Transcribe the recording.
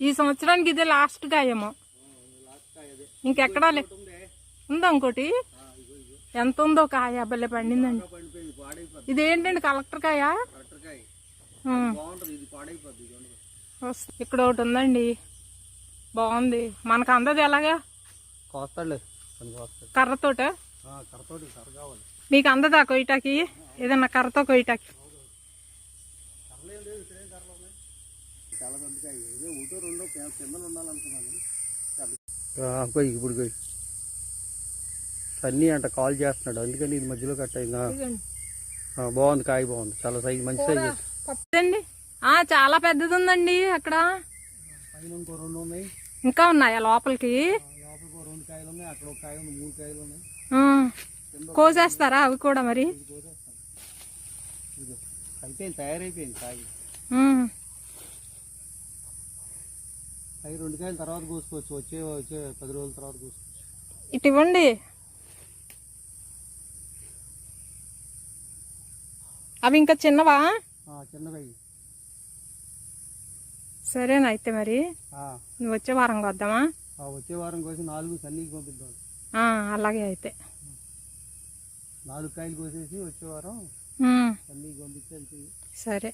ఈ సంవత్సరానికి ఇదే లాస్ట్ కాయేమో ఇంకెక్కడా లే ఉందా? ఇంకోటి? ఎంత ఉందో కాయ భలే పండిందండి. ఇదేంటండి కలెక్టర్ కాయ? ఇక్కడ ఒకటి ఉందండి. బాగుంది. మనకు అందది ఎలాగా? కర్రతోట? మీకు అందదా కొయ్యటాకి? ఏదన్నా కర్రతో కొయ్యటాకి? చాలా ఇదే ఒకటో రెండో కిందలు ఉండాలనుకున్నాను. కొయ్యి ఇప్పుడు కొయ్యి సన్నీ అంట కాల్ చేస్తున్నాడు. అందుకని ఇది మధ్యలో కట్ అయిందా. బాగుంది కాయ బాగుంది. చాలా సైజ్ మంచి సైజ్. ఆ చాలా పెద్దది ఉందండి అక్కడ ఇంకో రెండు ఉన్నాయి. ఇంకా ఉన్నాయా లోపలికి? లోపల ఇంకో రెండు కాయలు ఉన్నాయి. అక్కడ ఒక కాయ ఉంది మూడు కాయలు ఉన్నాయి. ఆ. కోసేస్తారా అవి కూడా మరి? అయిపోయింది తయారైపోయింది కాయ. అవి రెండు కాయల తర్వాత కోసుకోవచ్చు వచ్చే వచ్చే పది రోజుల తర్వాత కోసుకోవచ్చు. ఇటు ఇవ్వండి. అవి ఇంకా చిన్నవా. సరేనా అయితే మరి? నువ్వు వచ్చే వారం వద్దామా ఆ వచ్చే వారం కోసి నాలుగు సన్నీకి పంపిద్దాం. అలాగే అయితే. నాలుగు కాయలు కోసేసి వచ్చే వారం. సన్నీకి వెళ్తుంది సరే.